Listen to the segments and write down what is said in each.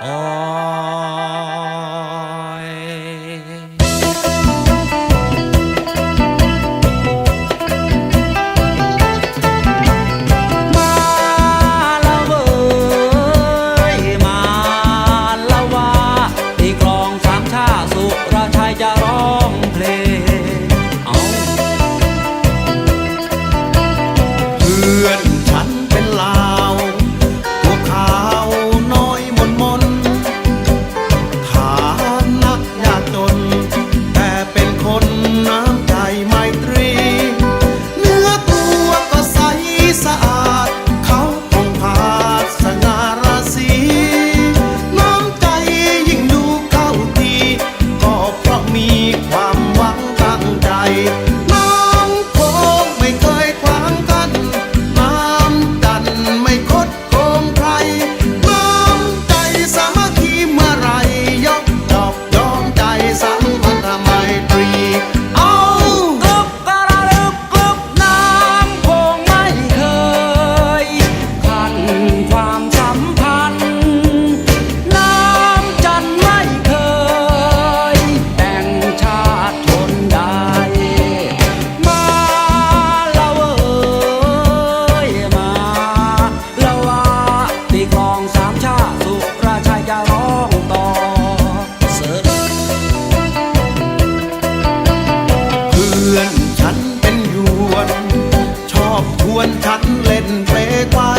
Oh. วนฉันเล่นเพลงไว้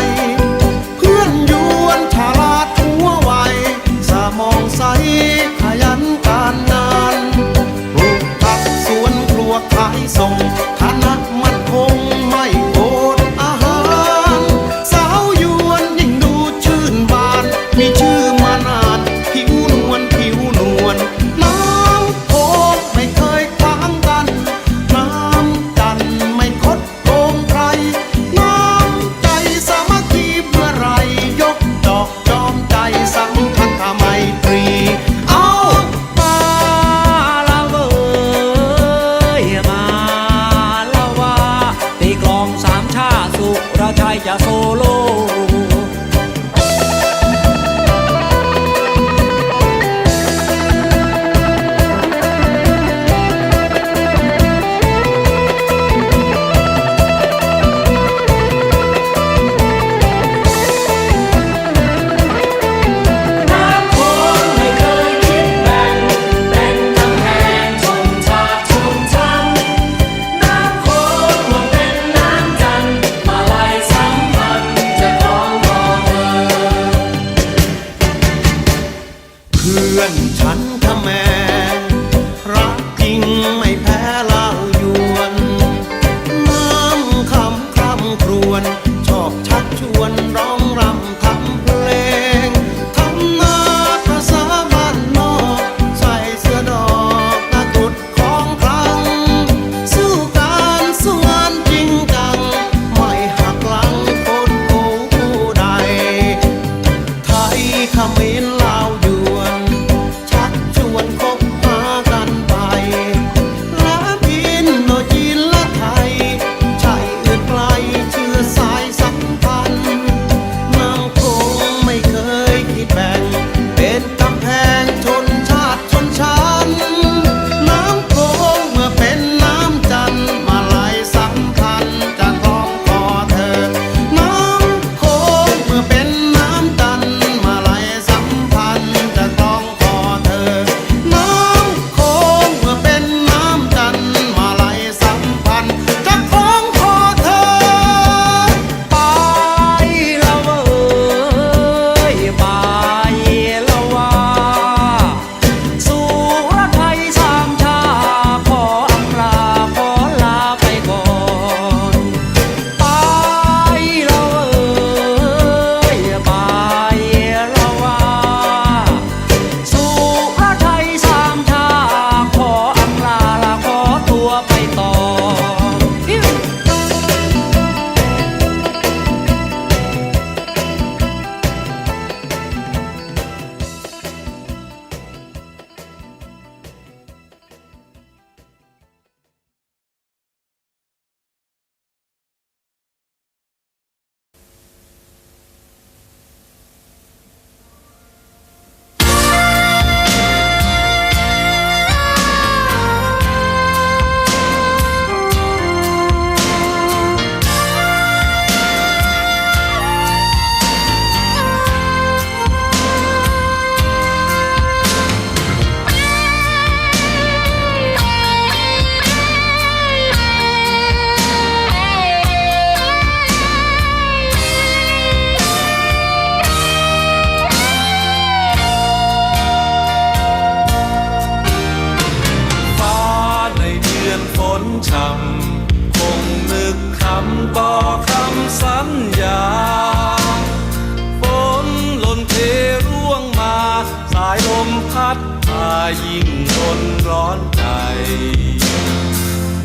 ยิ่งทนร้อนใจ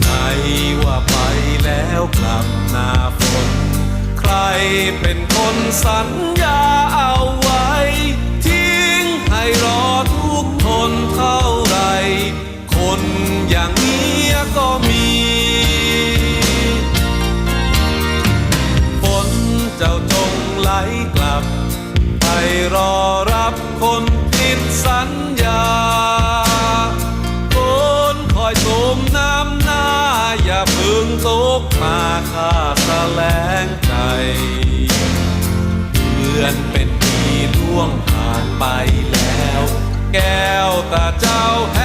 ไหนว่าไปแล้วกลับหน้าฝน ใครเป็นคนสัญญาเอาไว้ ทิ้งให้รอทุกทนเท่าไร คนอย่างนี้ก็มีฝนเจ้าจงไหลกลับ ไปรอรับคนผิดสัญญา พึ่งตกมาข้าแสลงใจเดือนเป็นปีล่วงผ่านไปแล้ว แก้วตาเจ้าแห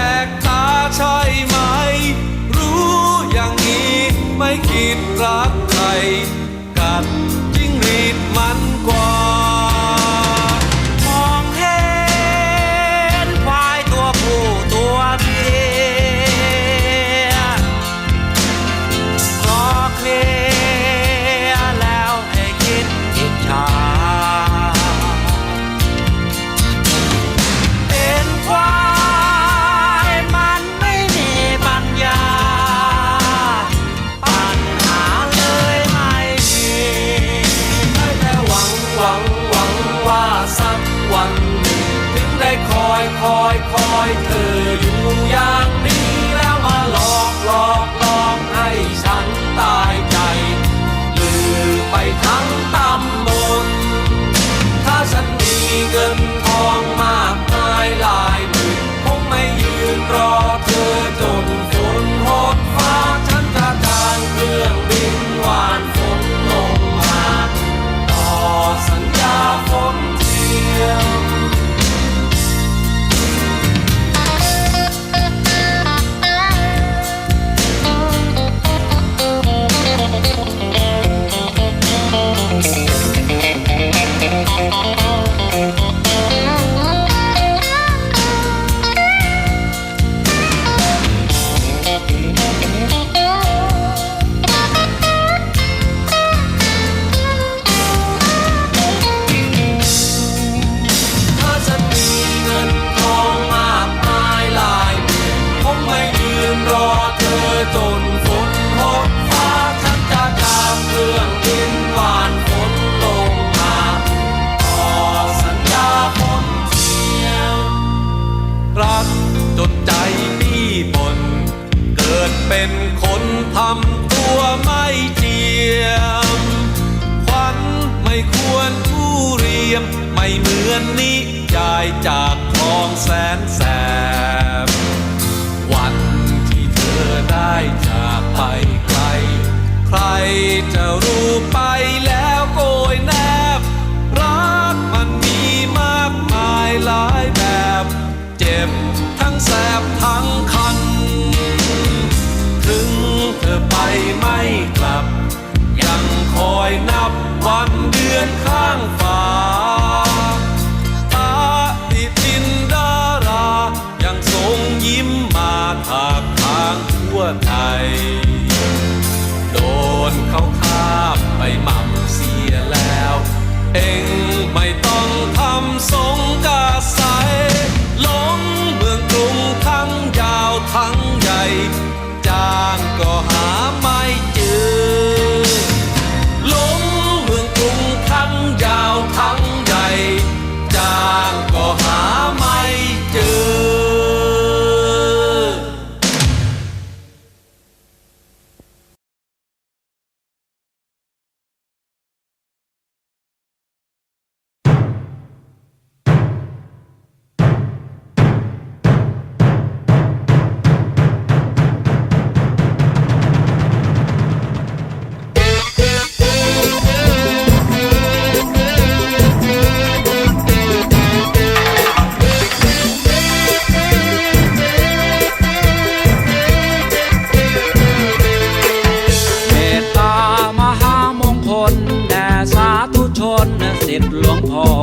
วรผู้เรียม ไม่เหมือนนิยายจากคลองแสนแสบ วันที่เธอได้จากไปไกล ใครจะรู้ไปแล้วโกยแนบ รักมันมีมากมายหลายแบบ เจ็บทั้งแสบทั้งคัน ถึงเธอไปไม่กลับ ยังคอยนับ ดือนข้างฟ้าตาติดินดารา ยังทรงยิ้มมาถากทางทั่วไทย โดนเขาข้ามไปหม่ำเสียแล้ว เอ็งไม่ต้อง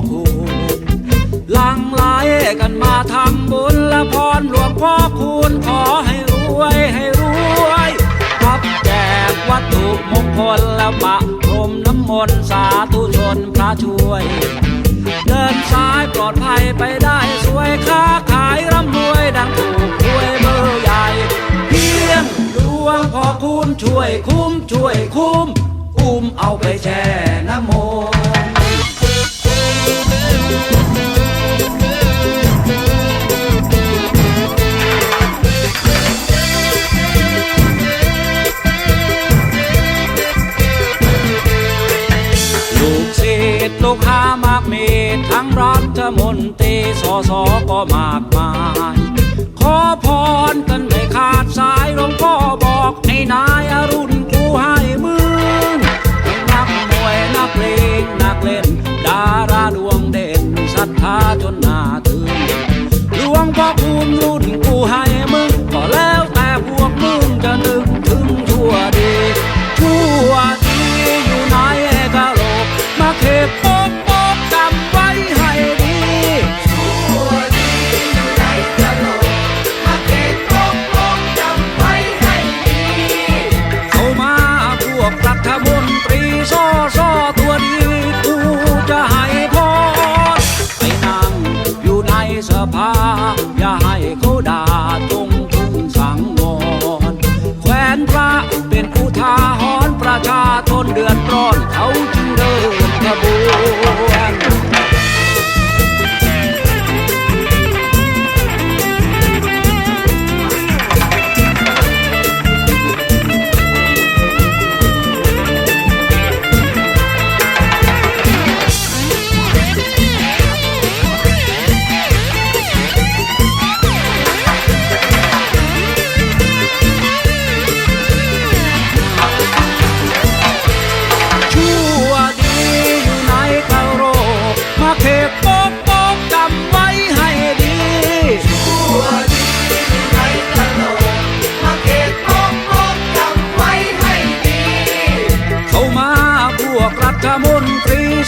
คูณหลังไหลกันมาทำบุญและพรหลวงพ่อคูณขอให้รวยให้รวยรับแจกวัตถุมงคล้วปะพรมน้ำมนต์สาธุชนพระช่วย เดินซ้ายปลอดภัยไปได้สวยค้าขายร่ำรวยดังถูกหวยเบอร์ใหญ่เพียงดวงพ่อคุณช่วยคุ้มช่วยคุ้มอุ้มเอาไปแช่น้ำมน มนตรีสอสอก็มากมาย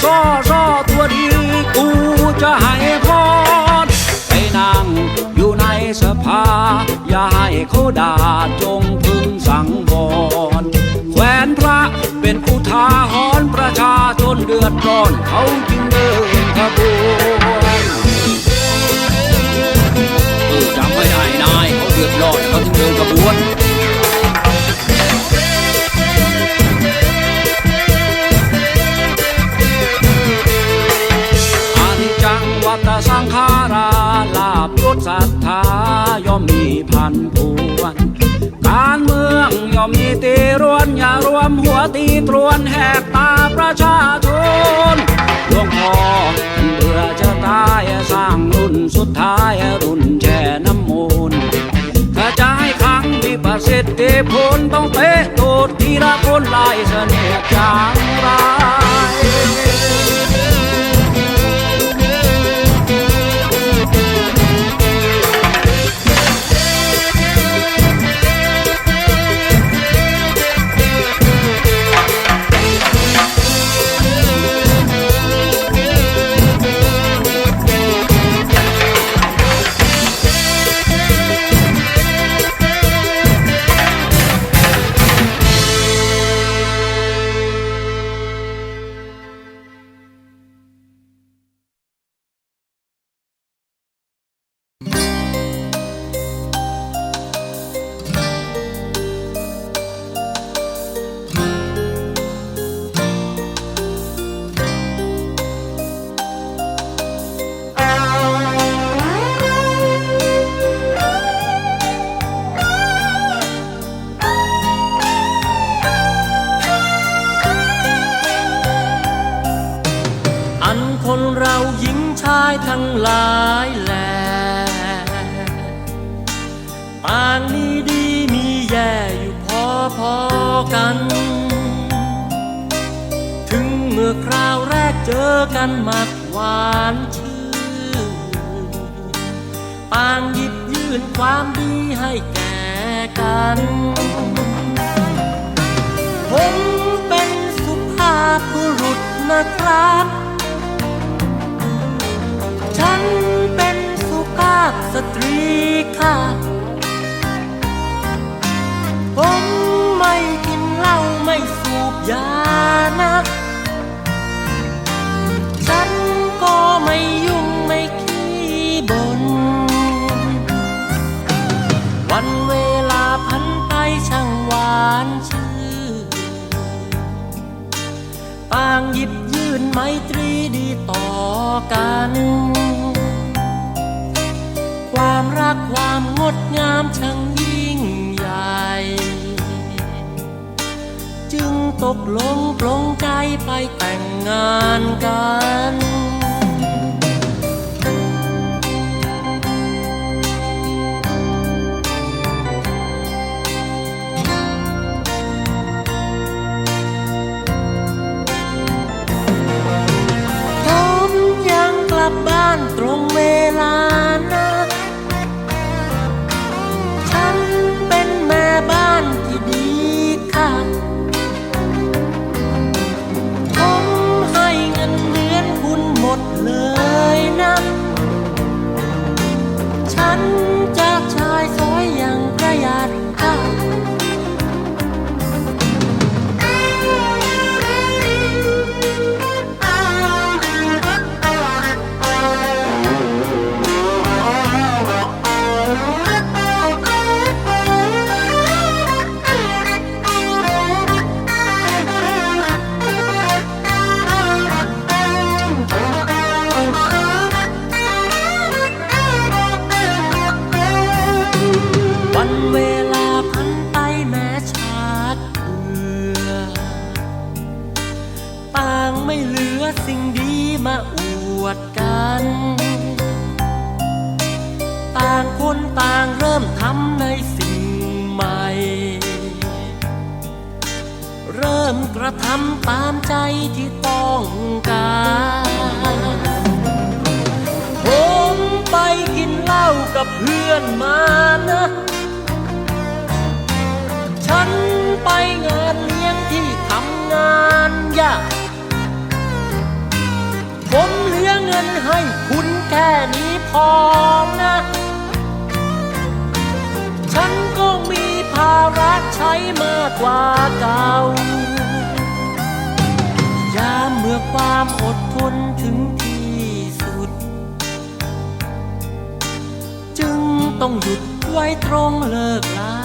ซอซอตัวดีกูจะให้พรไปนั่งอยู่ในสภา อย่าให้เขาด่าจงพึงสังวรแขวนพระเป็นอุทาหรณ์ประชาชนเดือดร้อนเขาจึงเดินขบวน ย่อมมีพันพวน การเมืองย่อมมีตีรวน อย่ารวมหัวตีตรวนแหกตาประชาชนหลวงพ่อทนเบื่อจะตายสร้างรุ่นสุดท้ายรุ่นแช่น้ำมูลถ้าจะให้ครั้งมีประสิทธิผลต้องเตะโดดทีละคนไล่เสน่ห์จางรายาวแรกเจอกันมักหวานชื่นต่างหยิบยื่นความดีให้แก่กันผมเป็นสุภาพบุรุษนะครับ ฉันเป็นสุภาพสตรีค่ะ ผมไม่กินเหล้าไม่สูบยาชื่ ตรีดีต่อกัน ความรักความงดงามช่างยิ่งใหญ่ จึงตกลงปลงใจไปแต่งงานกันานตรงเวลาางเริ่มทำในสิ่งใหม่ เริ่มกระทำตามใจที่ต้องการผมไปกินเหล้ากับเพื่อนมานะ ฉันไปงานเลี้ยงที่ทำงานยากผมเหลือเงินให้คุณแค่นี้พอนะ ฉันก็มีภาระใช้มากกว่าเก่ายามเมื่อความอดทนถึงที่สุด จึงต้องหยุดไว้ตรงเลิกลา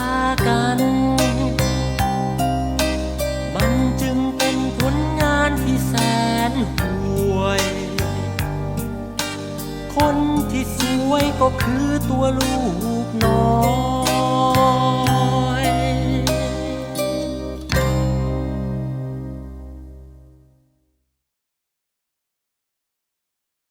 กัน มันจึงเป็นผลงานที่แสนห่วย คนที่สวยก็คือตัวลูกน้อย